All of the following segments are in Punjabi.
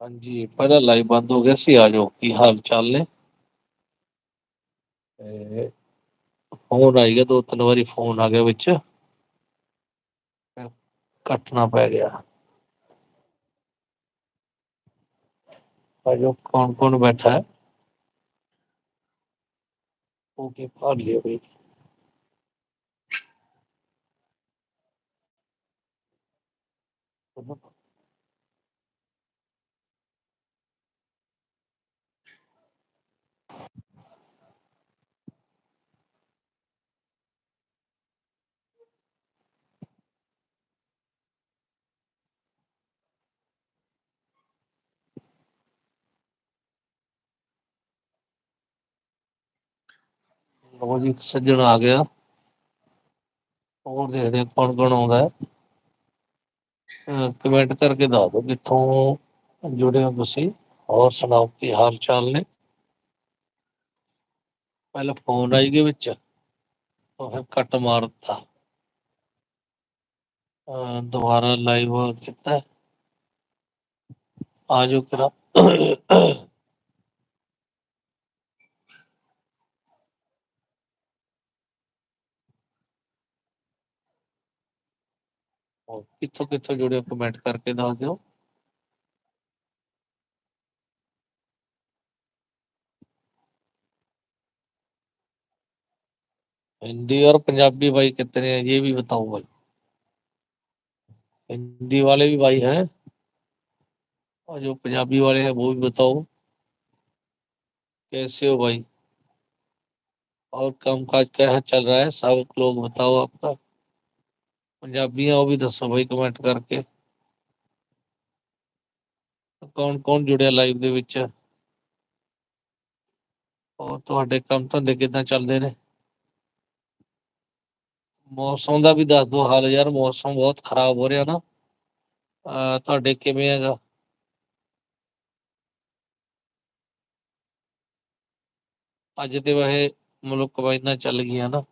ਹਾਂਜੀ ਪਹਿਲਾਂ ਲਾਈਵ ਬੰਦ ਹੋ ਗਿਆ ਸੀ ਆ ਜਾਓ ਕੀ ਹਾਲ ਚਾਲ ਨੇ ਤੇ ਫੋਨ ਆਈ ਗਿਆ ਦੋ ਤਿੰਨ ਵਾਰੀ ਫੋਨ ਆ ਗਿਆ ਵਿੱਚ ਫਿਰ ਕੱਟਣਾ ਪੈ ਗਿਆ ਆ ਜਾਓ ਕੌਣ ਕੌਣ ਬੈਠਾ ਹੈ ਉਹ ਕੀ ਭਾਲ ਲਿਆ ਜੀ ਸੱਜਣ ਆ ਗਿਆ। ਹੋਰ ਦੇਖਦੇ ਹਾਂ ਕੌਣ ਕੌਣ ਆਉਂਦਾ ਹੈ। ਕਮੈਂਟ ਕਰਕੇ ਦੱਸ ਦਿਓ ਕਿੱਥੋਂ ਜੁੜੇ ਹੋ ਤੁਸੀਂ। ਹੋਰ ਸੁਣਾਓ ਕੀ ਹਾਲ ਚਾਲ ਨੇ। ਪਹਿਲਾਂ ਫੋਨ ਆਈ ਗਏ ਵਿੱਚ, ਉਹ ਫਿਰ ਕੱਟ ਮਾਰ ਦਿੱਤਾ ਦੁਬਾਰਾ ਲਾਈਵ ਕੀਤਾ। ਆ ਜਾਓ ਕਰਾ और किथों किथों जुड़े कमेंट करके दस दो हिंदी और पंजाबी भाई कितने हैं, ये भी बताओ भाई। हिंदी वाले भी भाई हैं। और जो पंजाबी वाले हैं, वो भी बताओ। कैसे हो भाई? और काम काज क्या चल रहा है? सब लोग बताओ आपका। ਪੰਜਾਬੀ ਆ ਉਹ ਵੀ ਦੱਸੋ ਬਾਈ ਕਮੈਂਟ ਕਰਕੇ। ਕੌਣ ਕੌਣ ਜੁੜਿਆ ਲਾਈਵ ਦੇ ਵਿੱਚ? ਔਰ ਤੁਹਾਡੇ ਕੰਮ ਧੰਦੇ ਕਿਦਾਂ ਚੱਲਦੇ ਨੇ? ਮੌਸਮ ਦਾ ਵੀ ਦੱਸ ਦਿਓ ਹਾਲ ਯਾਰ, ਮੌਸਮ ਬਹੁਤ ਖਰਾਬ ਹੋ ਰਿਹਾ ਨਾ। ਤੁਹਾਡੇ ਕਿਵੇਂ ਹੈਗਾ? ਅੱਜ ਤੇ ਵਹੇ ਮੁਲਕ ਕਵਾਇਨਾ ਚੱਲ ਗਈਆਂ ਨਾ।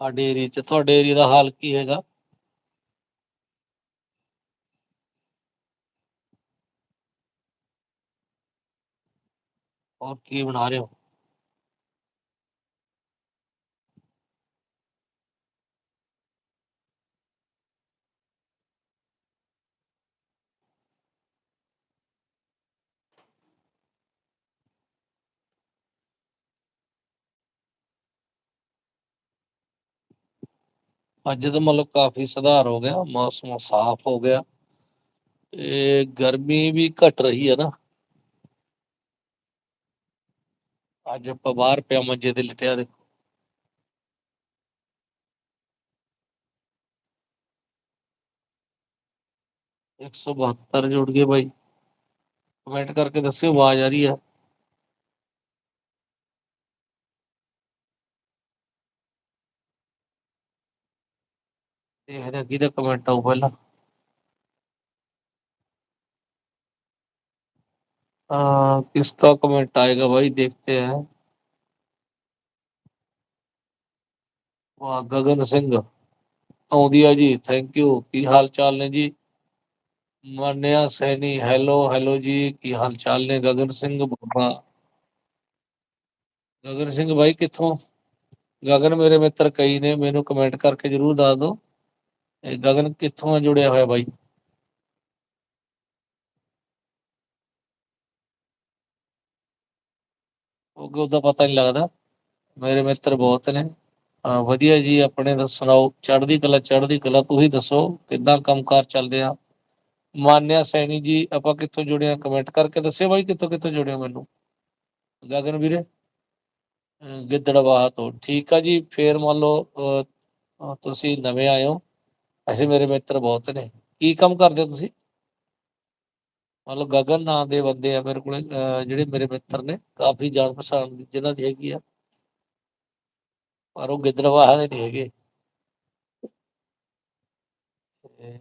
ਸਾਡੇ ਏਰੀਆ 'ਚ ਤੁਹਾਡੇ ਏਰੀਆ ਦਾ ਹਾਲ ਕੀ ਹੈਗਾ? ਹੋਰ ਕੀ ਬਣਾ ਰਹੇ ਹੋ? ਅੱਜ ਤਾਂ ਮਤਲਬ ਕਾਫੀ ਸੁਧਾਰ ਹੋ ਗਿਆ ਮੌਸਮ ਸਾਫ਼ ਹੋ ਗਿਆ ਤੇ ਗਰਮੀ ਵੀ ਘਟ ਰਹੀ ਹੈ ਨਾ ਅੱਜ ਆਪਾਂ ਬਾਹਰ ਪਿਆ ਮੰਜੇ ਤੇ ਲਿਟਿਆ ਦੇਖੋ ਇੱਕ ਸੌ ਬਹੱਤਰ ਜੁੜ ਗਏ ਬਾਈ ਕਮੈਂਟ ਕਰਕੇ ਦੱਸਿਓ ਆਵਾਜ਼ ਆ ਰਹੀ ਹੈ देखते हैं कमेंट ಹೋಗಲ್ಲ तो आ, किसका कमेंट आएगा भाई देखते हैं। वाह गगन सिंह औदिया जी थैंक यू की हाल चाल ने जी? Manya Saini hello hello ji. की हाल चाल ने गगन सिंह बाबा? गगन सिंह भाई कितों गगन मेरे मित्र कई ने मेनू कमेंट करके ज़रूर दस दो। ਇਹ ਗਗਨ ਕਿੱਥੋਂ ਜੁੜਿਆ ਹੋਇਆ ਬਾਈ? ਉਹ ਉਹਦਾ ਪਤਾ ਨਹੀਂ ਲੱਗਦਾ। ਮੇਰੇ ਮਿੱਤਰ ਬਹੁਤ ਨੇ। ਹਾਂ ਵਧੀਆ ਜੀ ਆਪਣੇ ਦਾ ਸੁਣਾਓ। ਚੜ੍ਹਦੀ ਕਲਾ ਚੜ੍ਹਦੀ ਕਲਾ ਤੁਸੀਂ ਦੱਸੋ ਕਿੱਦਾਂ ਕੰਮਕਾਰ ਚੱਲਦੇ ਆ? ਮਾਨਿਆ ਸੈਣੀ ਜੀ ਆਪਾਂ ਕਿੱਥੋਂ ਜੁੜੇ ਆ? ਕਮੈਂਟ ਕਰਕੇ ਦੱਸਿਓ ਬਾਈ ਕਿੱਥੋਂ ਕਿੱਥੋਂ ਜੁੜੇ ਹੋ ਮੈਨੂੰ? ਗਗਨ ਵੀਰੇ? ਅਹ ਗਿੱਦੜਵਾਹ ਤੋਂ। ਠੀਕ ਆ ਜੀ ਫੇਰ ਮੰਨ ਲਓ ਅਹ, ਅਹ ਤੁਸੀਂ ਨਵੇਂ ਆਏ ਹੋ। ਐਸੇ ਮੇਰੇ ਮਿੱਤਰ ਬਹੁਤ ਨੇ ਕੀ ਕੰਮ ਕਰਦੇ ਹੋ ਤੁਸੀਂ ਮਤਲਬ ਗਗਨ ਨਾਂ ਦੇ ਬੰਦੇ ਆ ਮੇਰੇ ਕੋਲੇ ਅਹ ਜਿਹੜੇ ਮੇਰੇ ਮਿੱਤਰ ਨੇ ਕਾਫੀ ਜਾਣ ਪਛਾਣ ਦੀ ਜਿਨ੍ਹਾਂ ਦੀ ਹੈਗੀ ਆ ਪਰ ਉਹ ਗਿੱਦੜਵਾਹ ਦੇ ਨਹੀਂ ਹੈਗੇ ਤੇ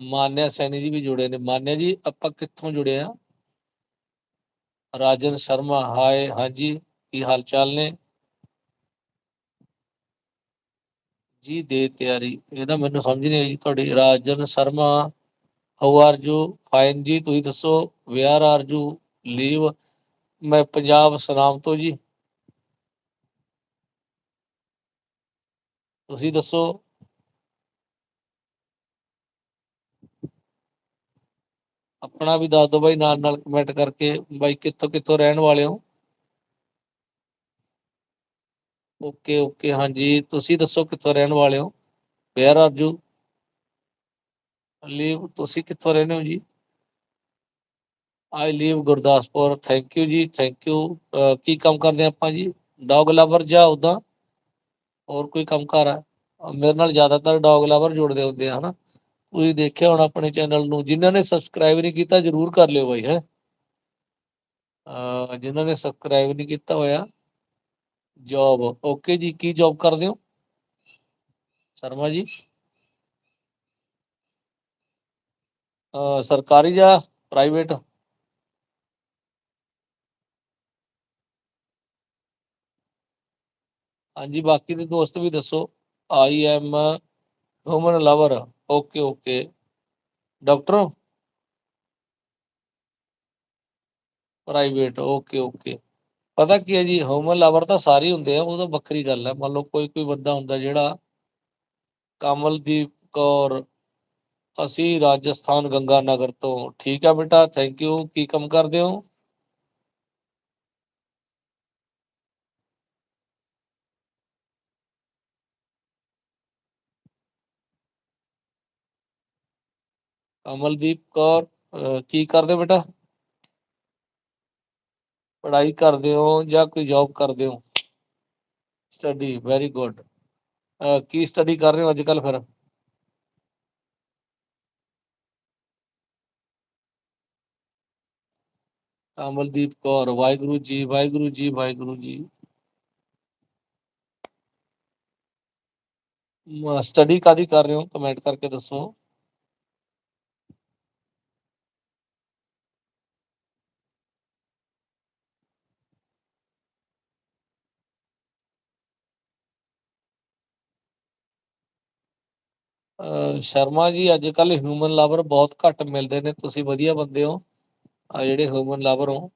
ਮਾਨਿਆ ਸੈਣੀ ਜੀ ਵੀ ਜੁੜੇ ਨੇ ਮਾਨਿਆ ਜੀ ਆਪਾਂ ਕਿੱਥੋਂ ਜੁੜੇ ਆ ਰਾਜਨ ਸ਼ਰਮਾ ਹਾਏ ਹਾਂਜੀ ਕੀ ਹਾਲ ਚਾਲ ਨੇ ਜੀ, ਦੇ ਤਿਆਰੀ। ਇਹਦਾ ਮੈਨੂੰ ਸਮਝ ਨਹੀਂ ਆਈ। ਤੁਹਾਡੀ Rajan Sharma how are you fine ਜੀ, ਤੁਸੀਂ ਦੱਸੋ। ਵੇਅਰ ਆਰ ਯੂ ਲੀਵ ਮੈਂ ਪੰਜਾਬ ਸਨਾਮ ਤੋਂ ਜੀ। ਤੁਸੀਂ ਦੱਸੋ। ਆਪਣਾ ਵੀ ਦੱਸ ਦਿਓ ਬਾਈ ਨਾਲ ਨਾਲ ਕਮੈਂਟ ਕਰਕੇ। ਬਾਈ ਕਿੱਥੋਂ ਕਿੱਥੋਂ ਰਹਿਣ ਵਾਲੇ ਹੋ? ਓਕੇ ਓਕੇ ਹਾਂਜੀ, ਤੁਸੀਂ ਦੱਸੋ ਕਿੱਥੋਂ ਰਹਿਣ ਵਾਲੇ ਹੋ? ਵੇਅਰ ਆਰ ਯੂ ਲੀਵ ਤੁਸੀਂ ਕਿੱਥੋਂ ਰਹਿੰਦੇ ਹੋ ਜੀ? I live Gurdaspur. Thank you ਜੀ ਥੈਂਕ ਯੂ ਕੀ ਕੰਮ ਕਰਦੇ ਆਪਾਂ ਜੀ? ਡੌਗ ਲਵਰ ਜਾਂ ਉਦਾਂ ਹੋਰ ਕੋਈ ਕੰਮ ਕਰ ਆ? ਮੇਰੇ ਨਾਲ ਜ਼ਿਆਦਾਤਰ ਡੌਗ ਲਵਰ ਜੁੜਦੇ ਹੁੰਦੇ ਆ, ਹਨਾ? ਤੁਸੀਂ ਦੇਖਿਆ ਹੁਣ ਆਪਣੇ ਚੈਨਲ ਨੂੰ। ਜਿਨ੍ਹਾਂ ਨੇ ਸਬਸਕ੍ਰਾਈਬ ਨਹੀਂ ਕੀਤਾ, ਜਰੂਰ ਕਰ ਲਿਓ ਬਾਈ, ਹੈ? ਅਹ ਜਿਨ੍ਹਾਂ ਨੇ ਸਬਸਕ੍ਰਾਈਬ ਨਹੀਂ ਕੀਤਾ ਹੋਇਆ ਜੌਬ ਓਕੇ ਜੀ ਕੀ ਜੌਬ ਕਰਦੇ ਹੋ ਸ਼ਰਮਾ ਜੀ ਅਹ ਸਰਕਾਰੀ ਜਾਂ ਪ੍ਰਾਈਵੇਟ ਹਾਂਜੀ ਬਾਕੀ ਦੇ ਦੋਸਤ ਵੀ ਦੱਸੋ I am human lover okay okay doctor private okay okay ਪਤਾ ਕੀ ਹੈ ਜੀ ਹਿਊਮਨ ਤਾਂ ਸਾਰੇ ਹੁੰਦੇ ਆ, ਉਹ ਤਾਂ ਵੱਖਰੀ ਗੱਲ ਹੈ। ਮੰਨ ਲਓ ਕੋਈ ਕੋਈ ਬੰਦਾ ਹੁੰਦਾ ਜਿਹੜਾ ਕਮਲਦੀਪ ਕੌਰ, ਅਸੀਂ ਰਾਜਸਥਾਨ ਗੰਗਾ ਨਗਰ ਤੋਂ। ਠੀਕ ਆ ਬੇਟਾ ਥੈਂਕ ਯੂ ਕੀ ਕੰਮ ਕਰਦੇ ਹੋ? ਕਮਲਦੀਪ ਕੌਰ ਕੀ ਕਰਦੇ ਬੇਟਾ? ਪੜ੍ਹਾਈ ਕਰਦੇ ਹੋ ਜਾਂ ਕੋਈ ਜੌਬ ਕਰਦੇ ਹੋ ਸਟੱਡੀ ਵੈਰੀ ਗੁੱਡ ਕੀ ਸਟੱਡੀ ਕਰ ਰਹੇ ਹੋ ਅੱਜ ਕੱਲ ਫਿਰ ਕਮਲਦੀਪ ਕੌਰ ਵਾਹਿਗੁਰੂ ਜੀ ਵਾਹਿਗੁਰੂ ਜੀ ਵਾਹਿਗੁਰੂ ਜੀ ਸਟੱਡੀ ਕਾਦੀ ਕਰ ਰਹੇ ਹੋ ਕਮੈਂਟ ਕਰਕੇ ਦੱਸੋ ਸ਼ਰਮਾ ਜੀ ਅੱਜ ਕੱਲ ਹਿਊਮਨ ਲਵਰ ਬਹੁਤ ਘੱਟ ਮਿਲਦੇ ਨੇ। ਤੁਸੀਂ ਵਧੀਆ ਬੰਦੇ ਹੋ। ਆ ਜਿਹੜੇ ਹਿਊਮਨ ਲਵਰ ਹੋ।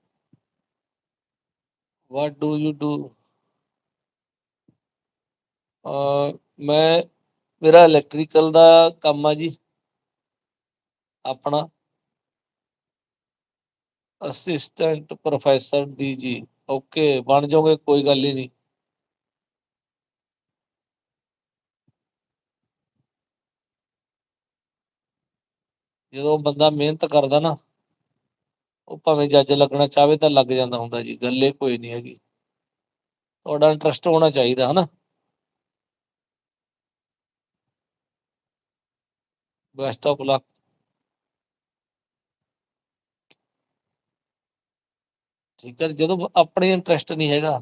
ਵਾਟ ਡੂ ਯੂ ਡੂ ਮੈਂ, ਮੇਰਾ ਇਲੈਕਟ੍ਰੀਕਲ ਦਾ ਕੰਮ ਆ ਜੀ। ਆਪਣਾ। ਅਸਿਸਟੈਂਟ ਪ੍ਰੋਫੈਸਰ ਦੀ ਜੀ। ਓਕੇ ਬਣ ਜਾਓਗੇ, ਕੋਈ ਗੱਲ ਹੀ ਨਹੀਂ। ਜਦੋਂ ਬੰਦਾ ਮਿਹਨਤ ਕਰਦਾ ਨਾ, ਉਹ ਭਾਵੇਂ ਜੱਜ ਲੱਗਣਾ ਚਾਹਵੇ ਤਾਂ ਲੱਗ ਜਾਂਦਾ ਹੁੰਦਾ ਜੀ, ਗੱਲੇ ਕੋਈ ਨਹੀਂ ਹੈਗੀ। ਤੁਹਾਡਾ ਇੰਟਰਸਟ ਹੋਣਾ ਚਾਹੀਦਾ, ਹਨਾ? ਬੈਸਟ ਆਫ ਲੱਕ ਠੀਕ ਹੈ, ਜਦੋਂ ਆਪਣੇ ਇੰਟਰਸਟ ਨਹੀਂ ਹੈਗਾ,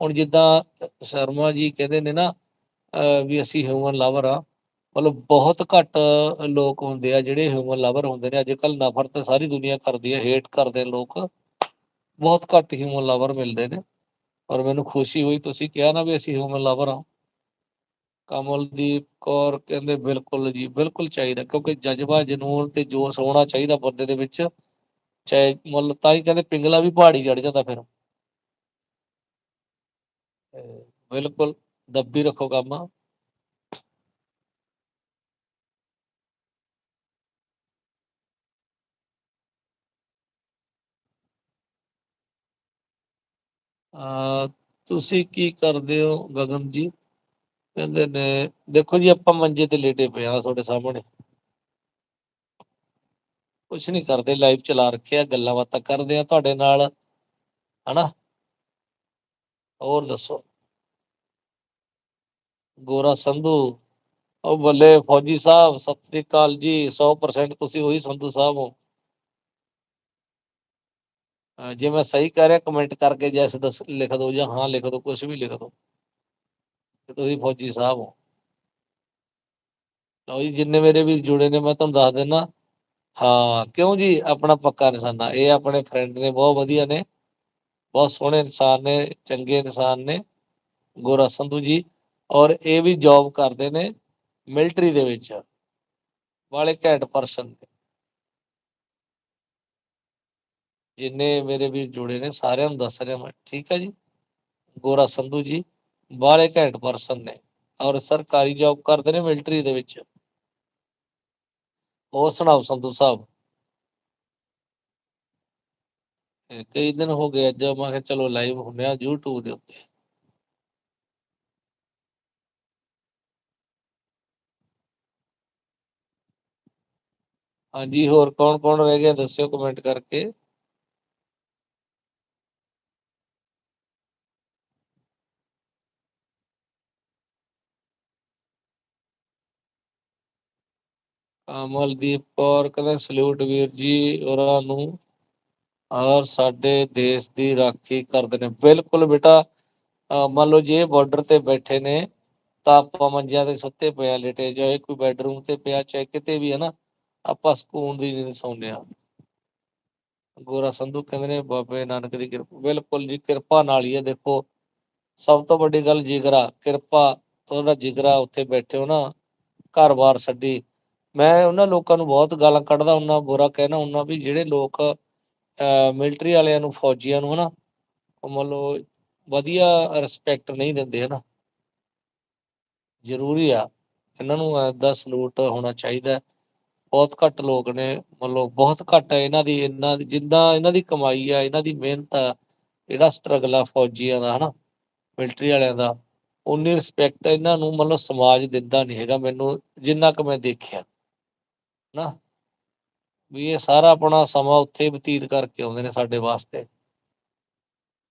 ਹੁਣ ਜਿੱਦਾਂ ਸ਼ਰਮਾ ਜੀ ਕਹਿੰਦੇ ਨੇ ਨਾ ਵੀ ਅਸੀਂ ਹਿਊਮਨ ਲਵਰ ਆ ਮਤਲਬ ਬਹੁਤ ਘੱਟ ਲੋਕ ਹੁੰਦੇ ਆ ਜਿਹੜੇ ਹਿਊਮਨ ਲਵਰ ਹੁੰਦੇ ਨੇ। ਅੱਜ ਕੱਲ ਨਫ਼ਰਤ ਤਾਂ ਸਾਰੀ ਦੁਨੀਆ ਕਰਦੀ ਹੈ ਹੇਟ ਕਰਦੇ ਨੇ ਲੋਕ। ਬਹੁਤ ਘੱਟ ਹਿਊਮਨ ਲਵਰ ਮਿਲਦੇ ਨੇ। ਔਰ ਮੈਨੂੰ ਖੁਸ਼ੀ ਹੋਈ ਤੁਸੀਂ ਕਿਹਾ ਨਾ ਵੀ ਅਸੀਂ ਹਿਊਮਨ ਲਵਰ ਆ ਕਮਲਦੀਪ ਕੌਰ ਕਹਿੰਦੇ ਬਿਲਕੁਲ ਜੀ, ਬਿਲਕੁਲ ਚਾਹੀਦਾ, ਕਿਉਂਕਿ ਜਜ਼ਬਾ ਜਨੂਨ ਤੇ ਜੋਸ਼ ਹੋਣਾ ਚਾਹੀਦਾ ਬੰਦੇ ਦੇ ਵਿੱਚ। ਚਾਹੇ ਮੁੱਲ, ਤਾਂ ਹੀ ਕਹਿੰਦੇ ਪਿੰਗਲਾ ਵੀ ਪਹਾੜੀ ਚੜ ਜਾਂਦਾ ਫਿਰ। ਬਿਲਕੁਲ, ਦੱਬੀ ਰੱਖੋ ਕੰਮ। ਤੁਸੀਂ ਕੀ ਕਰਦੇ ਹੋ ਗਗਨ ਜੀ? ਕਹਿੰਦੇ ਨੇ, ਦੇਖੋ ਜੀ, ਆਪਾਂ ਮੰਜੇ ਤੇ ਲੇਟੇ ਪਏ ਆ ਤੁਹਾਡੇ ਸਾਹਮਣੇ। ਕੁਛ ਨਹੀਂ ਕਰਦੇ ਲਾਈਵ ਚਲਾ ਰੱਖਿਆ ਗੱਲਾਂ ਬਾਤਾਂ ਕਰਦੇ ਆ ਤੁਹਾਡੇ ਨਾਲ, ਹਨਾ? ਹੋਰ ਦੱਸੋ? ਗੋਰਾ ਸੰਧੂ, ਉਹ ਬੱਲੇ ਫੌਜੀ ਸਾਹਿਬ, ਸਤਿ ਸ੍ਰੀ ਅਕਾਲ ਜੀ 100% ਤੁਸੀਂ ਉਹੀ ਸੰਧੂ ਸਾਹਿਬ ਹੋ। ਜੇ ਮੈਂ ਸਹੀ ਕਹਿ ਰਿਹਾ ਕਮੈਂਟ ਕਰਕੇ ਜੈਸ ਦੱਸ, ਲਿਖ ਦਿਓ ਜਾਂ ਹਾਂ ਲਿਖ ਦਿਓ ਕੁਝ ਵੀ ਲਿਖ ਦਿਓ। ਕਿ ਤੁਸੀਂ ਫੌਜੀ ਸਾਹਿਬ ਹੋ। ਲਓ ਜੀ, ਜਿੰਨੇ ਮੇਰੇ ਵੀਰ ਜੁੜੇ ਨੇ, ਮੈਂ ਤੁਹਾਨੂੰ ਦੱਸ ਦਿੰਦਾ ਹਾਂ, ਕਿਉਂ ਜੀ? ਆਪਣਾ ਪੱਕਾ ਨਿਸ਼ਾਨਾ। ਇਹ ਆਪਣੇ ਫਰੈਂਡ ਨੇ, ਬਹੁਤ ਵਧੀਆ ਨੇ। ਬਹੁਤ ਸੋਹਣੇ ਇਨਸਾਨ ਨੇ, ਚੰਗੇ ਇਨਸਾਨ ਨੇ। ਗੋਰਾ ਸੰਧੂ ਜੀ। ਔਰ ਇਹ ਵੀ ਜੌਬ ਕਰਦੇ ਨੇ ਮਿਲਟਰੀ ਦੇ ਵਿੱਚ। ਵਾਲੇ ਘੈਂਟ ਪਰਸਨ ਨੇ। ਜਿੰਨੇ ਮੇਰੇ ਵੀਰ ਜੁੜੇ ਨੇ, ਸਾਰਿਆਂ ਨੂੰ ਦੱਸ ਰਿਹਾ ਮੈਂ, ਠੀਕ ਹੈ ਜੀ? ਗੋਰਾ ਸੰਧੂ ਜੀ, ਬਾਹਲੇ ਘੈਂਟ ਪਰਸਨ ਨੇ ਔਰ ਸਰਕਾਰੀ ਜੌਬ ਕਰਦੇ ਨੇ ਮਿਲਟਰੀ ਦੇ ਵਿੱਚ। ਹੋਰ ਸੁਣਾਓ ਸੰਧੂ ਸਾਹਿਬ? ਕਈ ਦਿਨ ਹੋ ਗਏ ਅੱਜ, ਮੈਂ ਕਿਹਾ ਚਲੋ ਲਾਈਵ ਹੁੰਨੇ ਆ YouTube ਦੇ ਉੱਤੇ। ਹਾਂਜੀ, ਹੋਰ ਕੌਣ ਕੌਣ ਰਹਿ ਗਿਆ ਦੱਸਿਓ ਕਮੈਂਟ ਕਰਕੇ। ਕਮਲਦੀਪ ਕੌਰ ਕਹਿੰਦੇ, ਸਲੂਟ ਵੀਰ ਜੀ, ਉਹਨਾਂ ਨੂੰ ਔਰ ਸਾਡੇ ਦੇਸ਼ ਦੀ ਰਾਖੀ ਕਰਦੇ ਨੇ। ਬਿਲਕੁਲ ਬੇਟਾ ਮੰਨ ਲਓ ਜੇ ਬਾਰਡਰ ਤੇ ਬੈਠੇ ਨੇ, ਤਾਂ ਆਪਾਂ ਮੰਜਿਆਂ ਤੇ ਸੁੱਤੇ ਪਿਆ ਲੇਟੇ ਜਾਏ ਕੋਈ ਬੈਡਰੂਮ ਤੇ ਪਿਆ, ਚਾਹੇ ਕਿਤੇ ਵੀ ਹੈ ਨਾ, ਆਪਾਂ ਸਕੂਨ ਦੀ ਨੀਂਦ ਸੌਂਦੇ ਆ ਗੋਰਾ ਸੰਧੂ ਕਹਿੰਦੇ ਨੇ, ਬਾਬੇ ਨਾਨਕ ਦੀ ਕਿਰਪਾ, ਬਿਲਕੁਲ ਜੀ, ਕਿਰਪਾ ਨਾਲ ਹੀ ਹੈ ਦੇਖੋ। ਸਭ ਤੋਂ ਵੱਡੀ ਗੱਲ ਜਿਗਰਾ, ਕਿਰਪਾ, ਤੁਹਾਡਾ ਜਿਗਰਾ ਉੱਥੇ ਬੈਠੇ ਹੋ ਨਾ ਘਰ-ਬਾਰ ਛੱਡੀ ਮੈਂ ਉਹਨਾਂ ਲੋਕਾਂ ਨੂੰ ਬਹੁਤ ਗਾਲਾਂ ਕੱਢਦਾ, ਉਹਨਾਂ ਬੁਰਾ ਕਹਿਣਾ, ਉਹਨਾਂ ਵੀ ਜਿਹੜੇ ਲੋਕ ਮਿਲਟਰੀ ਵਾਲਿਆਂ ਨੂੰ, ਫੌਜੀਆਂ ਨੂੰ ਹਨਾ, ਉਹ ਮੰਨ ਲਓ ਵਧੀਆ ਰਿਸਪੈਕਟ ਨਹੀਂ ਦਿੰਦੇ ਹਨਾ। ਜ਼ਰੂਰੀ ਆ, ਇਹਨਾਂ ਨੂੰ ਐਦਾ ਸਲੂਟ ਹੋਣਾ ਚਾਹੀਦਾ ਬਹੁਤ ਘੱਟ ਲੋਕ ਨੇ ਮਤਲਬ ਬਹੁਤ ਘੱਟ ਹੈ ਇਹਨਾਂ ਦੀ ਇਹਨਾਂ ਦੀ, ਜਿੰਦਾ ਇਹਨਾਂ ਦੀ ਕਮਾਈ ਆ, ਇਹਨਾਂ ਦੀ ਮਿਹਨਤ ਆ, ਜਿਹੜਾ ਸਟਰਗਲ ਆ ਫੌਜੀਆਂ ਦਾ ਹਨਾ ਮਿਲਟਰੀ ਵਾਲਿਆਂ ਦਾ ਉਨੀ ਰਿਸਪੈਕਟ ਇਹਨਾਂ ਨੂੰ ਮਤਲਬ ਸਮਾਜ ਦਿੰਦਾ ਨਹੀਂ ਹੈਗਾ ਮੈਨੂੰ, ਜਿੰਨਾ ਕੁ ਮੈਂ ਦੇਖਿਆ। ਨਾ, ਵੀ ਇਹ ਸਾਰਾ ਆਪਣਾ ਸਮਾਂ ਉੱਥੇ ਬਤੀਤ ਕਰਕੇ ਆਉਂਦੇ ਨੇ ਸਾਡੇ ਵਾਸਤੇ।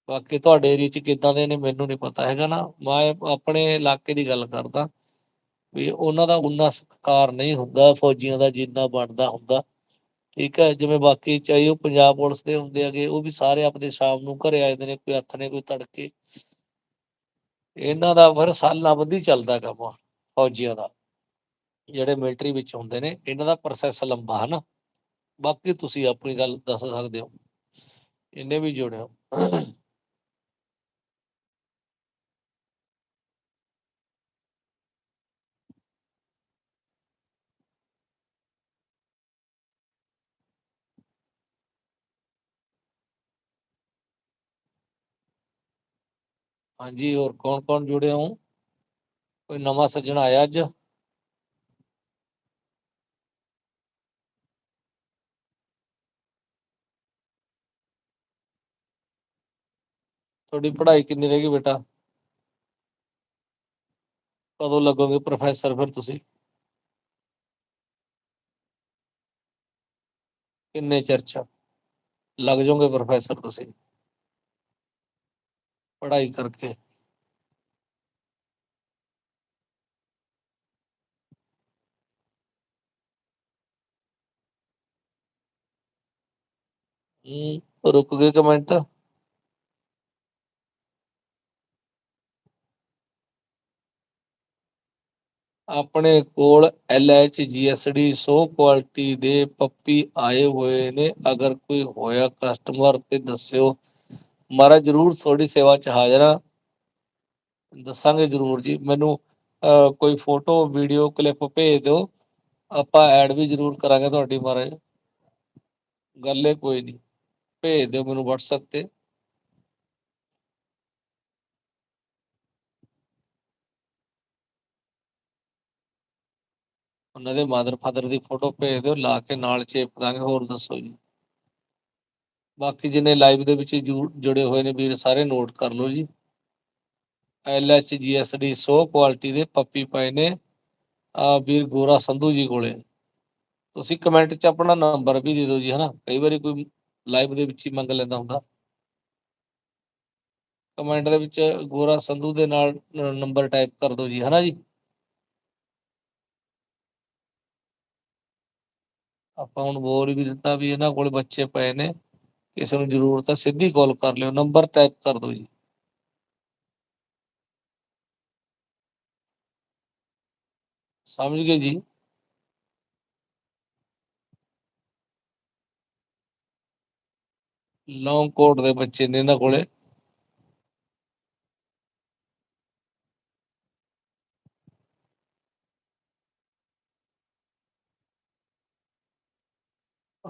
ਬਾਕੀ ਤੁਹਾਡੇ ਏਰੀਆ 'ਚ ਕਿੱਦਾਂ ਦੇ ਨੇ ਮੈਨੂੰ ਨਹੀਂ ਪਤਾ ਹੈਗਾ ਨਾ। ਮੈਂ ਆਪਣੇ ਇਲਾਕੇ ਦੀ ਗੱਲ ਕਰਦਾ, ਵੀ ਉਹਨਾਂ ਦਾ ਉਨਾ ਸਤਿਕਾਰ ਨਹੀਂ ਹੁੰਦਾ, ਫੌਜੀਆਂ ਦਾ ਜਿੰਨਾ ਬਣਦਾ ਹੁੰਦਾ। ਠੀਕ ਹੈ, ਜਿਵੇਂ ਬਾਕੀ ਚਾਹੇ ਉਹ ਪੰਜਾਬ ਪੁਲਿਸ ਦੇ ਹੁੰਦੇ ਹੈਗੇ, ਉਹ ਵੀ ਸਾਰੇ ਆਪਦੇ ਸ਼ਾਮ ਨੂੰ ਘਰੇ ਆ ਜਾਂਦੇ ਨੇ, ਕੋਈ ਹੱਥ ਨੇ, ਕੋਈ ਤੜਕੇ। ਇਹਨਾਂ ਦਾ ਫਿਰ ਸਾਲਾਂ ਬੱਧੀ ਚੱਲਦਾ ਕੰਮ ਫੌਜੀਆਂ ਦਾ। ਜਿਹੜੇ ਮਿਲਟਰੀ ਵਿੱਚ ਹੁੰਦੇ ਨੇ, ਇਹਨਾਂ ਦਾ ਪ੍ਰੋਸੈਸ ਲੰਬਾ ਹੈ ਨਾ ਬਾਕੀ ਤੁਸੀਂ ਆਪਣੀ ਗੱਲ ਦੱਸ ਸਕਦੇ ਹੋ। ਇਹਨੇ ਵੀ ਜੁੜੇ ਹਾਂਜੀ, ਹੋਰ ਕੌਣ ਕੌਣ ਜੁੜੇ ਹੋ? ਕੋਈ ਨਵਾਂ ਸੱਜਣ ਆਇਆ ਅੱਜ? ਤੁਹਾਡੀ ਪੜ੍ਹਾਈ ਕਿੰਨੀ ਰਹਿ ਗਈ ਬੇਟਾ ਕਦੋਂ ਲੱਗੋਗੇ ਪ੍ਰੋਫੈਸਰ ਫਿਰ ਤੁਸੀਂ ਕਿੰਨੇ ਚਿਰ ਚ ਲੱਗ ਜਾਓਗੇ ਪ੍ਰੋਫੈਸਰ ਤੁਸੀਂ ਪੜ੍ਹਾਈ ਕਰਕੇ ਹੂੰ ਰੁਕ ਗਏ ਆਪਣੇ ਕੋਲ LHGSD 100 ਕੁਆਲਿਟੀ ਦੇ ਪੱਪੀ ਆਏ ਹੋਏ ਨੇ। ਅਗਰ ਕੋਈ ਹੋਇਆ ਕਸਟਮਰ ਤੇ ਦੱਸਿਓ। ਮਾਰਾ ਜਰੂਰ ਤੁਹਾਡੀ ਸੇਵਾ ਚ ਹਾਜ਼ਰ ਆ ਦੱਸਾਂਗੇ ਜਰੂਰ ਜੀ। ਮੈਨੂੰ ਕੋਈ ਫੋਟੋ, ਵੀਡੀਓ, ਕਲਿੱਪ ਭੇਜ ਦਿਓ। ਆਪਾਂ ਐਡ ਵੀ ਜਰੂਰ ਕਰਾਂਗੇ ਤੁਹਾਡੀ ਮਹਾਰਾਜ। ਗੱਲੇ ਕੋਈ ਨਹੀਂ। ਭੇਜ ਦਿਓ ਮੈਨੂੰ WhatsApp ਤੇ। ਉਹਨਾਂ ਦੇ ਮਦਰ ਫਾਦਰ ਦੀ ਫੋਟੋ ਭੇਜ ਦਿਓ, ਲਾ ਕੇ ਨਾਲ ਚੇਪ ਦਾਂਗੇ ਹੋਰ ਦੱਸੋ ਜੀ। ਬਾਕੀ ਜਿਨੇ ਲਾਈਵ ਦੇ ਵਿੱਚ ਜੁ- ਜੁੜੇ ਹੋਏ ਨੇ ਵੀਰ, ਸਾਰੇ ਨੋਟ ਕਰ ਲਓ ਜੀ। L H G S D 100 quality ਦੇ ਪੱਪੀ ਪਏ ਨੇ। ਆ ਵੀਰ ਗੋਰਾ ਸੰਧੂ ਜੀ ਕੋਲੇ। ਤੁਸੀਂ ਕਮੈਂਟ 'ਚ ਆਪਣਾ ਨੰਬਰ ਵੀ ਦੇ ਦਿਓ ਜੀ, ਹਨਾ? ਕਈ ਵਾਰੀ ਕੋਈ ਲਾਈਵ ਦੇ ਵਿੱਚ ਹੀ ਮੰਗ ਲੈਂਦਾ ਹੁੰਦਾ। ਕਮੈਂਟ ਦੇ ਵਿੱਚ ਗੋਰਾ ਸੰਧੂ ਦੇ ਨਾਲ ਨੰਬਰ ਟਾਈਪ ਕਰ ਦਿਓ ਜੀ, ਹਨਾ ਜੀ? ਆਪਾਂ ਹੁਣ ਬੋਲ ਵੀ ਦਿੱਤਾ ਵੀ ਇਹਨਾਂ ਕੋਲ ਬੱਚੇ ਪਏ ਨੇ, ਕਿਸੇ ਨੂੰ ਜ਼ਰੂਰਤ ਹੈ ਸਿੱਧੀ ਕਾਲ ਕਰ ਲਿਓ ਨੰਬਰ ਟਾਈਪ ਕਰ ਦਿਓ ਜੀ। ਸਮਝ ਗਏ ਜੀ? ਲੌਂਗ ਕੋਟ ਦੇ ਬੱਚੇ ਨੇ ਇਹਨਾਂ ਕੋਲੇ।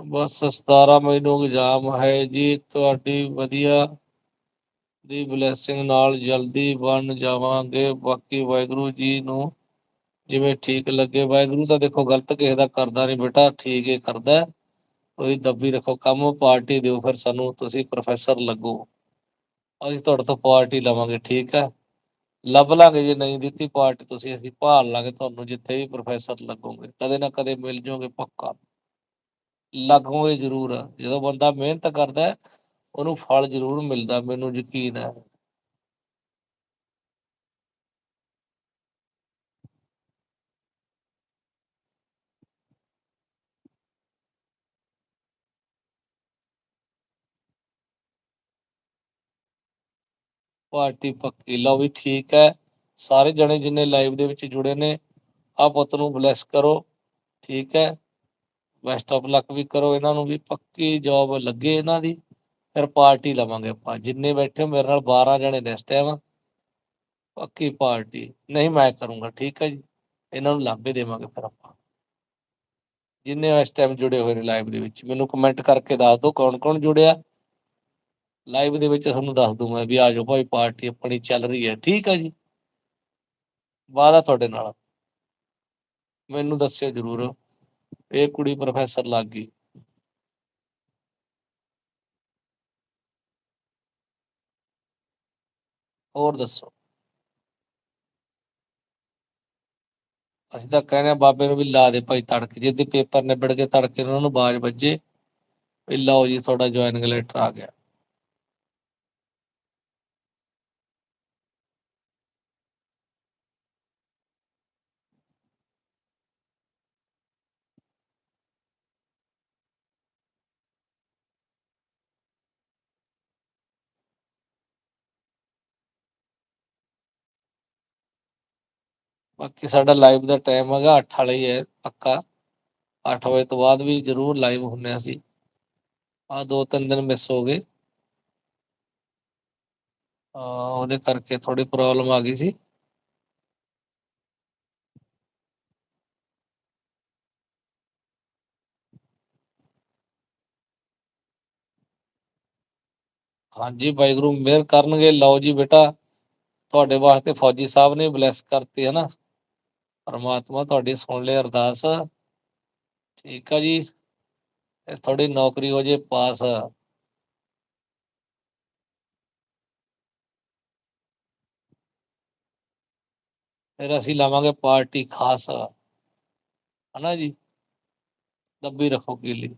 ਬਸ 17 ਮਈ ਨੂੰ ਇਗਜ਼ਾਮ ਹੈ ਜੀ। ਤੁਹਾਡੀ ਵਧੀਆ ਦੀ ਬਲੇਸਿੰਗ ਨਾਲ ਜਲਦੀ ਬਣ ਜਾਵਾਂਗੇ। ਬਾਕੀ ਵਾਹਿਗੁਰੂ ਜੀ ਨੂੰ ਜਿਵੇਂ ਠੀਕ ਲੱਗੇ। ਵਾਹਿਗੁਰੂ ਤਾਂ ਦੇਖੋ ਗਲਤ ਕਿਸੇ ਦਾ ਕਰਦਾ ਨਹੀਂ ਬੇਟਾ, ਠੀਕ ਹੀ ਕਰਦਾ। ਕੋਈ ਦੱਬੀ ਰੱਖੋ, ਕੰਮ ਪਾਰਟੀ ਦਿਓ ਫਿਰ ਸਾਨੂੰ, ਤੁਸੀਂ ਪ੍ਰੋਫੈਸਰ ਲੱਗੋ। ਅਸੀਂ ਤੁਹਾਡੇ ਤੋਂ ਪਾਰਟੀ ਲਵਾਂਗੇ, ਠੀਕ ਹੈ? ਲੱਭ ਲਾਂਗੇ ਜੇ ਨਹੀਂ ਦਿੱਤੀ ਪਾਰਟੀ ਤੁਸੀਂ, ਅਸੀਂ ਭਾਲ ਲਾਂਗੇ ਤੁਹਾਨੂੰ ਜਿੱਥੇ ਵੀ ਪ੍ਰੋਫੈਸਰ ਲੱਗੋਗੇ। ਕਦੇ ਨਾ ਕਦੇ ਮਿਲ ਜਾਓਗੇ ਪੱਕਾ। ਲੱਗੋਗੇ ਜ਼ਰੂਰ ਜਦੋਂ ਬੰਦਾ ਮਿਹਨਤ ਕਰਦਾ ਉਹਨੂੰ ਫਲ ਜ਼ਰੂਰ ਮਿਲਦਾ, ਮੈਨੂੰ ਯਕੀਨ ਹੈ। ਪਾਰਟੀ ਪੱਕੀ, ਲਓ ਵੀ ਠੀਕ ਹੈ। ਸਾਰੇ ਜਣੇ ਜਿੰਨੇ ਲਾਈਵ ਦੇ ਵਿੱਚ ਜੁੜੇ ਨੇ ਆ ਪੁੱਤ ਨੂੰ ਬਲੈਸ ਕਰੋ, ਠੀਕ ਹੈ। ਬੈਸਟ ਆਫ ਲੱਕ ਵੀ ਕਰੋ ਇਹਨਾਂ ਨੂੰ ਵੀ, ਪੱਕੀ ਜੌਬ ਲੱਗੇ ਇਹਨਾਂ ਦੀ, ਫਿਰ ਪਾਰਟੀ ਲਵਾਂਗੇ ਆਪਾਂ। ਜਿੰਨੇ ਬੈਠੇ ਹੋ, ਮੇਰੇ ਨਾਲ 12 ਜਣੇ ਨੇ ਇਸ ਟਾਈਮ ਪੱਕੀ ਪਾਰਟੀ ਨਹੀਂ, ਮੈਂ ਕਰੂੰਗਾ, ਠੀਕ ਹੈ ਜੀ। ਇਹਨਾਂ ਨੂੰ ਲਾਭੇ ਦੇਵਾਂਗੇ ਫਿਰ ਆਪਾਂ। ਜਿੰਨੇ ਇਸ ਟਾਈਮ ਜੁੜੇ ਹੋਏ ਨੇ ਲਾਈਵ ਦੇ ਵਿੱਚ, ਮੈਨੂੰ ਕਮੈਂਟ ਕਰਕੇ ਦੱਸ ਦਿਓ ਕੌਣ ਕੌਣ ਜੁੜਿਆ। ਲਾਈਵ ਦੇ ਵਿੱਚ ਤੁਹਾਨੂੰ ਦੱਸ ਦੂੰ ਮੈਂ ਵੀ, ਆ ਜਾਓ ਭਾਈ ਪਾਰਟੀ ਆਪਣੀ ਚੱਲ ਰਹੀ ਹੈ। ਠੀਕ ਹੈ ਜੀ। ਵਾਦਾ ਤੁਹਾਡੇ ਨਾਲ। ਮੈਨੂੰ ਦੱਸਿਓ ਜਰੂਰ। ਇਹ ਕੁੜੀ ਪ੍ਰੋਫੈਸਰ ਲੱਗ ਗਈ। ਹੋਰ ਦੱਸੋ? ਅਸੀਂ ਤਾਂ ਕਹਿੰਦੇ ਆ ਬਾਬੇ ਨੂੰ ਵੀ ਲਾ ਦੇ ਭਾਈ ਤੜਕੇ ਜਿੱਦੇ ਪੇਪਰ ਨਿਬੜ ਕੇ ਤੜਕੇ ਉਹਨਾਂ ਨੂੰ ਬਾਜ ਵੱਜੇ ਵੀ ਲਓ ਜੀ, ਤੁਹਾਡਾ ਜੁਆਇਨਿੰਗ ਲੈਟਰ ਆ ਗਿਆ। ਬਾਕੀ ਸਾਡਾ ਲਾਈਵ ਦਾ ਟਾਈਮ ਹੈਗਾ 8 ਵਾਲਾ ਹੀ ਹੈ ਪੱਕਾ। 8 ਵਜੇ ਤੋਂ ਬਾਅਦ ਵੀ ਜ਼ਰੂਰ ਲਾਈਵ ਹੁੰਨੇ ਆ ਅਸੀਂ। ਆ ਦੋ ਤਿੰਨ ਦਿਨ ਮਿਸ ਹੋ ਗਏ। ਉਹਦੇ ਕਰਕੇ ਥੋੜੀ ਪ੍ਰੋਬਲਮ ਆ ਗਈ ਸੀ। ਹਾਂਜੀ ਵਾਹਿਗੁਰੂ ਮਿਹਰ ਕਰਨਗੇ। ਲਓ ਜੀ ਬੇਟਾ, ਤੁਹਾਡੇ ਵਾਸਤੇ ਫੌਜੀ ਸਾਹਿਬ ਨੇ ਬਲੈਸ ਕਰਤੀ ਹੈ ਨਾ। ਪਰਮਾਤਮਾ ਤੁਹਾਡੀ ਸੁਣ ਲੈ ਅਰਦਾਸ। ਠੀਕ ਆ ਜੀ। ਤੁਹਾਡੀ ਨੌਕਰੀ ਹੋ ਜੇ ਪਾਸ। ਫਿਰ ਅਸੀਂ ਲਾਵਾਂਗੇ ਪਾਰਟੀ ਖਾਸ। ਹਨਾ ਜੀ? ਦੱਬੀ ਰੱਖੋ ਕੀਲੀ।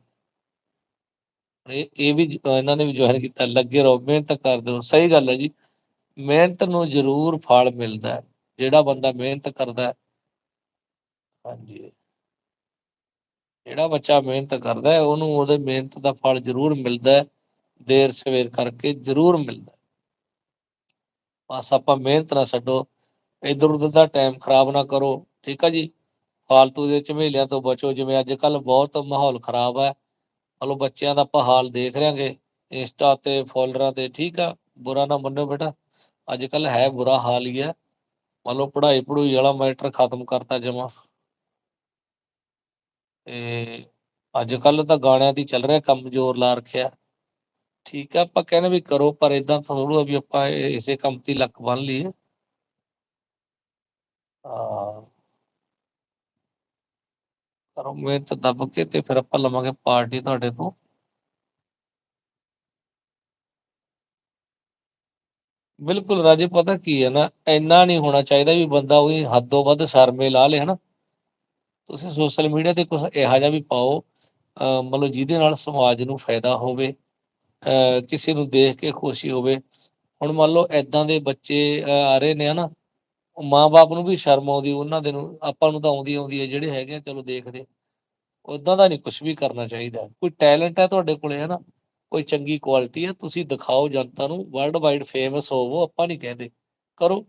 ਇਹ ਵੀ ਇਹਨਾਂ ਨੇ ਵੀ ਜੁਆਇਨ ਕੀਤਾ। ਲੱਗੇ ਰਹੋ, ਮਿਹਨਤ ਕਰਦੇ ਰਹੋ। ਸਹੀ ਗੱਲ ਹੈ ਜੀ। ਮਿਹਨਤ ਨੂੰ ਜ਼ਰੂਰ ਫਲ ਮਿਲਦਾ ਹੈ। ਜਿਹੜਾ ਬੰਦਾ ਮਿਹਨਤ ਕਰਦਾ ਹੈ ਹਾਂਜੀ। ਜਿਹੜਾ ਬੱਚਾ ਮਿਹਨਤ ਕਰਦਾ ਹੈ, ਉਹਨੂੰ ਉਹਦੇ ਮਿਹਨਤ ਦਾ ਫਲ ਜ਼ਰੂਰ ਮਿਲਦਾ ਹੈ, ਦੇਰ ਸਵੇਰ ਕਰਕੇ ਜ਼ਰੂਰ ਮਿਲਦਾ ਬਸ ਆਪਾਂ ਮਿਹਨਤ ਨਾ ਛੱਡੋ, ਇਧਰ ਉਧਰ ਦਾ ਟਾਈਮ ਖਰਾਬ ਨਾ ਕਰੋ, ਠੀਕ ਆ ਜੀ? ਫਾਲਤੂ ਦੇ ਝਮੇਲਿਆਂ ਤੋਂ ਬਚੋ, ਜਿਵੇਂ ਅੱਜ ਕੱਲ ਬਹੁਤ ਮਾਹੌਲ ਖਰਾਬ ਹੈ। ਮਤਲਬ ਬੱਚਿਆਂ ਦਾ ਆਪਾਂ ਹਾਲ ਦੇਖ ਰਿਆਂਗੇ ਇੰਸਟਾ ਤੇ ਫੋਲੋਅਰਾਂ ਤੇ, ਠੀਕ ਆ? ਬੁਰਾ ਨਾ ਮੰਨੋ ਬੇਟਾ ਅੱਜ ਕੱਲ ਹੈ ਬੁਰਾ ਹਾਲ ਹੀ ਹੈ। ਮਤਲਬ ਪੜ੍ਹਾਈ ਪੜੂਈ ਵਾਲਾ ਮੈਟਰ ਖਤਮ ਕਰਤਾ ਜਮਾ। ਤੇ ਅੱਜ ਕੱਲ ਤਾਂ ਗਾਣਿਆਂ ਦੀ ਚੱਲ ਰਿਹਾ ਕੰਮ ਜ਼ੋਰ ਲਾ ਰੱਖਿਆ। ਠੀਕ ਆ, ਆਪਾਂ ਕਹਿੰਦੇ ਵੀ ਕਰੋ, ਪਰ ਇਦਾਂ ਤਾਂ ਥੋੜੂ ਵੀ ਆਪਾਂ ਇਹ- ਇਸੇ ਕੰਮ ਤੇ ਹੀ ਲੱਕ ਬੰਨ ਲਈਏ। ਹਾਂ। ਕਰੋ ਮਿਹਨਤ ਦੱਬ ਕੇ ਤੇ ਫਿਰ ਆਪਾਂ ਲਵਾਂਗੇ ਪਾਰਟੀ ਤੁਹਾਡੇ ਤੋਂ। ਬਿਲਕੁਲ ਰਾਜੇ, ਪਤਾ ਕੀ ਹੈ ਨਾ, ਇੰਨਾ ਨਹੀਂ ਹੋਣਾ ਚਾਹੀਦਾ ਵੀ ਬੰਦਾ ਉਹੀ ਹੱਦੋਂ ਵੱਧ ਸ਼ਰਮੇ ਲਾ ਲੇ, ਹਨਾ। ਤੁਸੀਂ ਸੋਸ਼ਲ ਮੀਡੀਆ ਤੇ ਕੁਝ ਇਹੋ ਜਿਹਾ ਵੀ ਪਾਓ, ਅਹ ਮਤਲਬ ਜਿਹਦੇ ਨਾਲ ਸਮਾਜ ਨੂੰ ਫਾਇਦਾ ਹੋਵੇ ਕਿਸੇ ਨੂੰ ਦੇਖ ਕੇ ਖੁਸ਼ੀ ਹੋਵੇ। ਹੁਣ ਮੰਨ ਲਓ ਐਦਾਂ ਦੇ ਬੱਚੇ ਆ ਰਹੇ ਨੇ ਹਨਾ ਮਾਂ-ਬਾਪ ਨੂੰ ਵੀ ਸ਼ਰਮ ਆਉਂਦੀ, ਉਹਨਾਂ ਦੇ ਨੂੰ, ਆਪਾਂ ਨੂੰ ਤਾਂ ਆਉਂਦੀ ਆਉਂਦੀ ਹੈ ਜਿਹੜੇ ਹੈਗੇ ਆ, ਚਲੋ ਦੇਖਦੇ। ਉਦਾਂ ਦਾ ਨਹੀਂ ਕੁਝ ਵੀ ਕਰਨਾ ਚਾਹੀਦਾ। ਕੋਈ ਟੈਲੈਂਟ ਹੈ ਤੁਹਾਡੇ ਕੋਲੇ ਹਨਾ, ਕੋਈ ਚੰਗੀ ਕੁਆਲਿਟੀ ਹੈ ਤੁਸੀਂ ਦਿਖਾਓ ਜਨਤਾ ਨੂੰ, ਵਰਲਡ ਵਾਈਡ ਫੇਮਸ ਹੋਵੋ, ਆਪਾਂ ਨਹੀਂ ਕਹਿੰਦੇ। ਕਰੋ।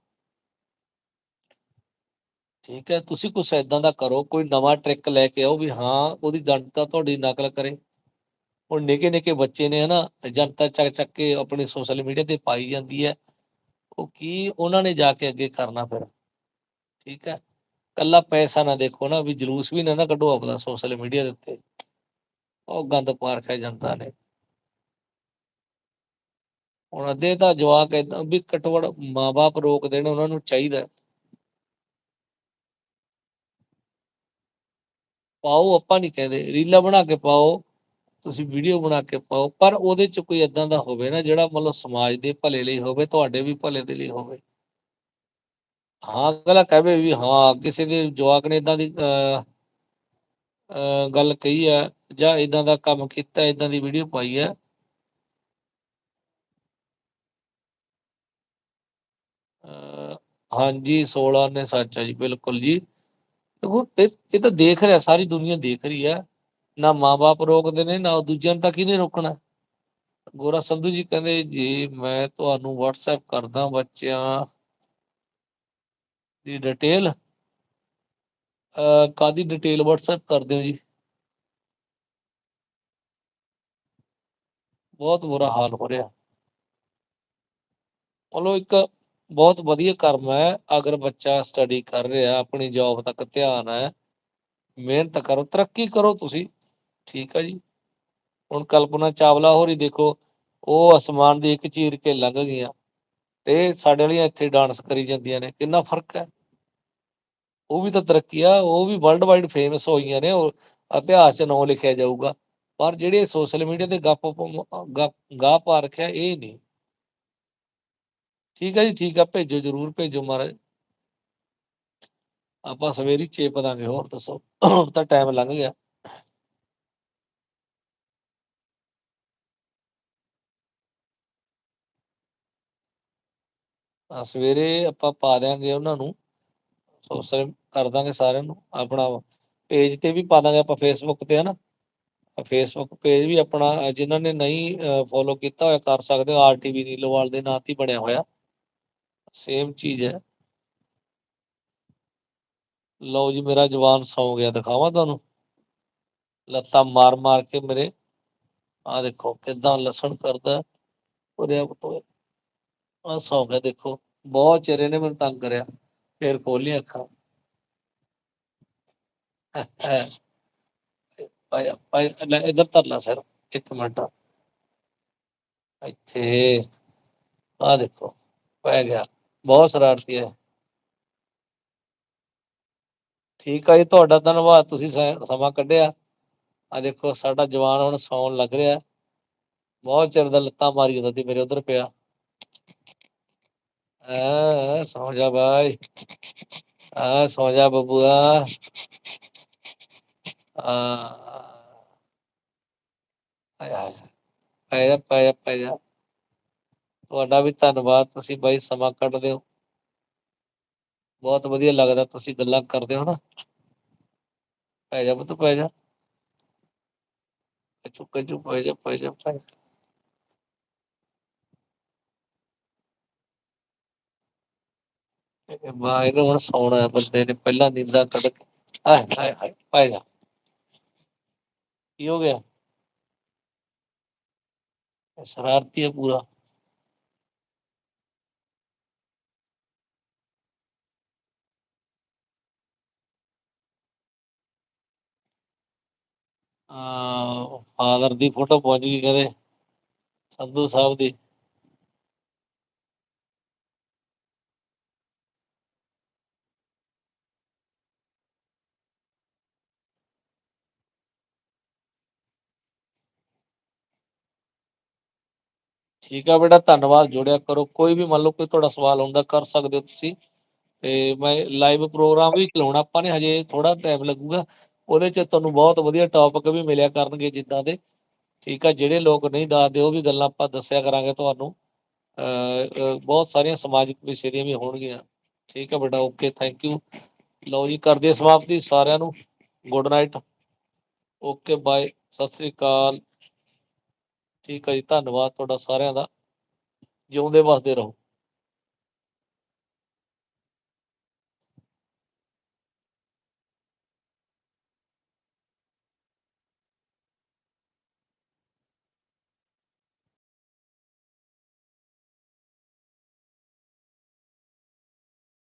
ਠੀਕ ਹੈ, ਤੁਸੀਂ ਕੁਛ ਏਦਾਂ ਦਾ ਕਰੋ, ਕੋਈ ਨਵਾਂ ਟ੍ਰਿਕ ਲੈ ਕੇ ਆਓ ਵੀ ਹਾਂ, ਉਹਦੀ ਜਨਤਾ ਤੁਹਾਡੀ ਨਕਲ ਕਰੇ। ਹੁਣ ਨਿੱਕੇ ਨਿੱਕੇ ਬੱਚੇ ਨੇ ਹਨਾ, ਜਨਤਾ ਚੱਕ ਚੱਕ ਕੇ ਆਪਣੇ ਸੋਸ਼ਲ ਮੀਡੀਆ ਤੇ ਪਾਈ ਜਾਂਦੀ ਹੈ। ਉਹ ਕੀ ਉਹਨਾਂ ਨੇ ਜਾ ਕੇ ਅੱਗੇ ਕਰਨਾ ਫਿਰ? ਠੀਕ ਹੈ ਕੱਲਾ ਪੈਸਾ ਨਾ ਦੇਖੋ ਨਾ, ਵੀ ਜਲੂਸ ਵੀ ਨਾ ਨਾ ਕੱਢੋ ਆਪਦਾ ਸੋਸ਼ਲ ਮੀਡੀਆ ਦੇ ਉੱਤੇ। ਉਹ ਗੰਦ ਪਾ ਰੱਖਿਆ ਜਨਤਾ ਨੇ। ਹੁਣ ਅੱਧੇ ਤਾਂ ਜਵਾਕ ਏਦਾਂ ਵੀ ਘੱਟੋ ਘੱਟ ਮਾਂ-ਬਾਪ ਰੋਕ ਦੇਣ, ਉਹਨਾਂ ਨੂੰ ਚਾਹੀਦਾ। ਪਾਓ, ਆਪਾਂ ਨਹੀਂ ਕਹਿੰਦੇ। ਰੀਲਾਂ ਬਣਾ ਕੇ ਪਾਓ, ਤੁਸੀਂ ਵੀਡੀਓ ਬਣਾ ਕੇ ਪਾਓ, ਪਰ ਉਹਦੇ ਚ ਕੋਈ ਇਦਾਂ ਦਾ ਹੋਵੇ ਨਾ, ਜਿਹੜਾ ਮਤਲਬ ਸਮਾਜ ਦੇ ਭਲੇ ਲਈ ਹੋਵੇ, ਤੁਹਾਡੇ ਵੀ ਭਲੇ ਦੇ ਲਈ ਹੋਵੇ। ਹਾਂ, ਅਗਲਾ ਕਹੇ ਵੀ ਹਾਂ, ਕਿਸੇ ਦੇ ਜਵਾਕ ਨੇ ਇਦਾਂ ਦੀ, ਅਹ ਅਹ, ਗੱਲ ਕਹੀ ਹੈ, ਜਾਂ ਇਦਾਂ ਦਾ ਕੰਮ ਕੀਤਾ ਇਦਾਂ ਦੀ ਵੀਡੀਓ ਪਾਈ ਹੈ। ਹਾਂਜੀ 16 ਨੇ ਸੱਚ ਹੈ ਜੀ, ਬਿਲਕੁਲ ਜੀ। ਦੇਖੋ, ਇਹ ਤਾਂ ਦੇਖ ਰਿਹਾ, ਸਾਰੀ ਦੁਨੀਆ ਦੇਖ ਰਹੀ ਹੈ ਨਾ ਮਾਪੇ ਰੋਕਦੇ ਨੇ, ਨਾ ਦੂਜਿਆਂ ਨੂੰ ਤਾਂ ਕਿਹਨੇ ਰੋਕਣਾ? ਗੋਰਾ ਸੰਧੂ ਜੀ ਕਹਿੰਦੇ, ਜੀ ਮੈਂ ਤੁਹਾਨੂੰ WhatsApp ਕਰਦਾ ਬੱਚਿਆਂ ਦੀ ਡਿਟੇਲ ਅਹ ਕਾਦੀ ਡਿਟੇਲ WhatsApp ਕਰਦੇ ਹੋ ਜੀ? ਬਹੁਤ ਬੁਰਾ ਹਾਲ ਹੋ ਰਿਹਾ। ਚਲੋ ਇੱਕ ਬਹੁਤ ਵਧੀਆ ਕਰਮ ਹੈ, ਅਗਰ ਬੱਚਾ ਸਟੱਡੀ ਕਰ ਰਿਹਾ, ਆਪਣੀ ਜੌਬ ਤੱਕ ਧਿਆਨ ਹੈ, ਮਿਹਨਤ ਕਰੋ, ਤਰੱਕੀ ਕਰੋ ਤੁਸੀਂ, ਠੀਕ ਹੈ ਜੀ। ਹੁਣ ਕਲਪਨਾ ਚਾਵਲਾ ਹੋਰੀ ਦੇਖੋ, ਉਹ ਅਸਮਾਨ ਦੀ ਇੱਕ ਚੀਰ ਕੇ ਲੰਘ ਗਈਆਂ ਤੇ ਸਾਡੇ ਵਾਲੀਆਂ ਇੱਥੇ ਡਾਂਸ ਕਰੀ ਜਾਂਦੀਆਂ ਨੇ, ਕਿੰਨਾ ਫ਼ਰਕ ਹੈ। ਉਹ ਵੀ ਤਾਂ ਤਰੱਕੀ ਆ, ਉਹ ਵੀ ਵਰਲਡ ਵਾਈਡ ਫੇਮਸ ਹੋਈਆਂ ਨੇ, ਉਹ ਇਤਿਹਾਸ 'ਚ ਨਾਂ ਲਿਖਿਆ ਜਾਊਗਾ, ਪਰ ਜਿਹੜੇ ਸੋਸ਼ਲ ਮੀਡੀਆ ਤੇ ਗੱਪ, ਗਾਹ ਪਾ ਰੱਖਿਆ, ਇਹ ਨਹੀਂ। ਠੀਕ ਹੈ ਜੀ, ਠੀਕ ਆ, ਭੇਜੋ ਜਰੂਰ, ਭੇਜੋ ਮਹਾਰਾਜ। ਆਪਾਂ ਸਵੇਰੀ ਚੇਪ ਦਾਂਗੇ, ਹੋਰ ਦੱਸੋ? ਹੁਣ ਤਾਂ ਟਾਈਮ ਲੰਘ ਗਿਆ। ਆ ਸਵੇਰੇ ਆਪਾਂ ਪਾ ਦਿਆਂਗੇ ਉਹਨਾਂ ਨੂੰ। ਸੋਸ਼ਲ ਕਰ ਦਾਂਗੇ ਸਾਰਿਆਂ ਨੂੰ। ਆਪਣਾ ਪੇਜ ਤੇ ਵੀ ਪਾ ਦਾਂਗੇ ਆਪਾਂ ਫੇਸਬੁੱਕ ਤੇ, ਹਨਾ? ਫੇਸਬੁੱਕ ਪੇਜ ਵੀ ਆਪਣਾ, ਜਿਨ੍ਹਾਂ ਨੇ ਨਹੀਂ ਫੋਲੋ ਕੀਤਾ ਹੋਇਆ, ਕਰ ਸਕਦੇ ਹੋ। ਆਰਟੀਵੀ ਨੀਲੋਵਾਲ ਦੇ ਨਾਂ ਤੇ ਬਣਿਆ ਹੋਇਆ। ਸੇਮ ਚੀਜ਼ ਹੈ। ਲਓ ਜੀ, ਮੇਰਾ ਜਵਾਨ ਸੌ ਗਿਆ, ਦਿਖਾਵਾਂ ਤੁਹਾਨੂੰ। ਲੱਤਾਂ ਮਾਰ ਮਾਰ ਕੇ ਮੇਰੇ ਆ ਦੇਖੋ ਕਿਦਾਂ ਲਸਣ ਕਰਦਾ ਉਰੇ ਆ ਸੌ ਗਿਆ, ਦੇਖੋ, ਬਹੁਤ ਚਿਹਰੇ ਨੇ ਮੈਨੂੰ ਤੰਗ ਕਰਿਆ। ਫੇਰ ਖੋਲੀ ਅੱਖਾਂ। ਪਾਇਆ ਪਾਇਆ ਲੈ ਇਧਰ ਧਰ ਸਰ, ਇੱਕ ਮਿੰਟ। ਇੱਥੇ ਆ ਦੇਖੋ, ਪੈ ਗਿਆ। ਬਹੁਤ ਸ਼ਰਾਰਤੀ ਹੈ। ਠੀਕ ਆ ਜੀ, ਤੁਹਾਡਾ ਧੰਨਵਾਦ। ਤੁਸੀਂ ਸਮਾਂ ਕੱਢਿਆ। ਆ ਦੇਖੋ, ਸਾਡਾ ਜਵਾਨ ਹੁਣ ਸੌਣ ਲੱਗ ਰਿਹਾ। ਬਹੁਤ ਚਿਰ ਦਾ ਲੱਤਾਂ ਮਾਰੀ ਜਾਂਦਾ ਸੀ, ਮੇਰੇ ਉਧਰ ਪਿਆ। ਆ ਸੌ ਜਾ ਬਾਈ। ਆ ਸੌ ਜਾ ਬਬੂਆ। ਆ। ਆਇਆ ਪਾਇਆ ਪਾਇਆ ਪਾਇਆ ਤੁਹਾਡਾ ਵੀ ਧੰਨਵਾਦ, ਤੁਸੀਂ ਬਾਈ ਸਮਾਂ ਕੱਢਦੇ ਹੋ। ਬਹੁਤ ਵਧੀਆ ਲੱਗਦਾ ਤੁਸੀਂ ਗੱਲਾਂ ਕਰਦੇ ਹੋ ਨਾ। ਪੈ ਜਾ ਬਤ ਪੈ ਜਾ। ਚੁੱਕ ਚੁੱਕ ਪੈ ਜਾ ਪੈ ਜਾ ਪੈ ਜਾ। ਬਾਈ ਨੂੰ ਹੁਣ ਸੌਣਾ ਬੰਦੇ ਨੇ, ਪਹਿਲਾਂ ਨੀਂਦਾਂ ਕੱਢ ਕੇ ਆਏ ਹਾਏ ਹਾਏ ਪੈ ਜਾ। ਕੀ ਹੋ ਗਿਆ? ਸ਼ਰਾਰਤੀ ਹੈ ਪੂਰਾ। ਫਾਦਰ ਦੀ ਫੋਟੋ ਪਹੁੰਚ ਗਈ ਕਹਿੰਦੇ, ਸੰਧੂ ਸਾਹਿਬ ਦੀ। ਠੀਕ ਆ ਬੇਟਾ, ਧੰਨਵਾਦ, ਜੁੜਿਆ ਕਰੋ। ਕੋਈ ਵੀ ਮੰਨ ਲਓ ਕੋਈ ਤੁਹਾਡਾ ਸਵਾਲ ਹੁੰਦਾ ਕਰ ਸਕਦੇ ਹੋ ਤੁਸੀਂ। ਤੇ ਮੈਂ ਲਾਈਵ ਪ੍ਰੋਗਰਾਮ ਵੀ ਚਲਾਉਣਾ, ਆਪਾਂ ਨੇ ਹਜੇ ਥੋੜਾ ਟਾਈਮ ਲੱਗੂਗਾ। ਉਹਦੇ ਚ ਤੁਹਾਨੂੰ ਬਹੁਤ ਵਧੀਆ ਟੌਪਿਕ ਵੀ ਮਿਲਿਆ ਕਰਨਗੇ ਜਿੱਦਾਂ ਦੇ। ਠੀਕ ਆ, ਜਿਹੜੇ ਲੋਕ ਨਹੀਂ ਦੱਸਦੇ, ਉਹ ਵੀ ਗੱਲਾਂ ਆਪਾਂ ਦੱਸਿਆ ਕਰਾਂਗੇ ਤੁਹਾਨੂੰ। ਬਹੁਤ ਸਾਰੀਆਂ ਸਮਾਜਿਕ ਵਿਸ਼ੇ ਦੀਆਂ ਵੀ ਹੋਣਗੀਆਂ। ਠੀਕ ਆ ਬੇਟਾ ਓਕੇ ਥੈਂਕ ਯੂ ਲਓ ਜੀ, ਕਰਦੇ ਸਮਾਪਤੀ ਸਾਰਿਆਂ ਨੂੰ। Good night okay bye Sat Sri ਅਕਾਲ। ਠੀਕ ਹੈ ਜੀ, ਧੰਨਵਾਦ ਤੁਹਾਡਾ ਸਾਰਿਆਂ ਦਾ। ਜਿਉਂਦੇ ਵਸਦੇ ਰਹੋ।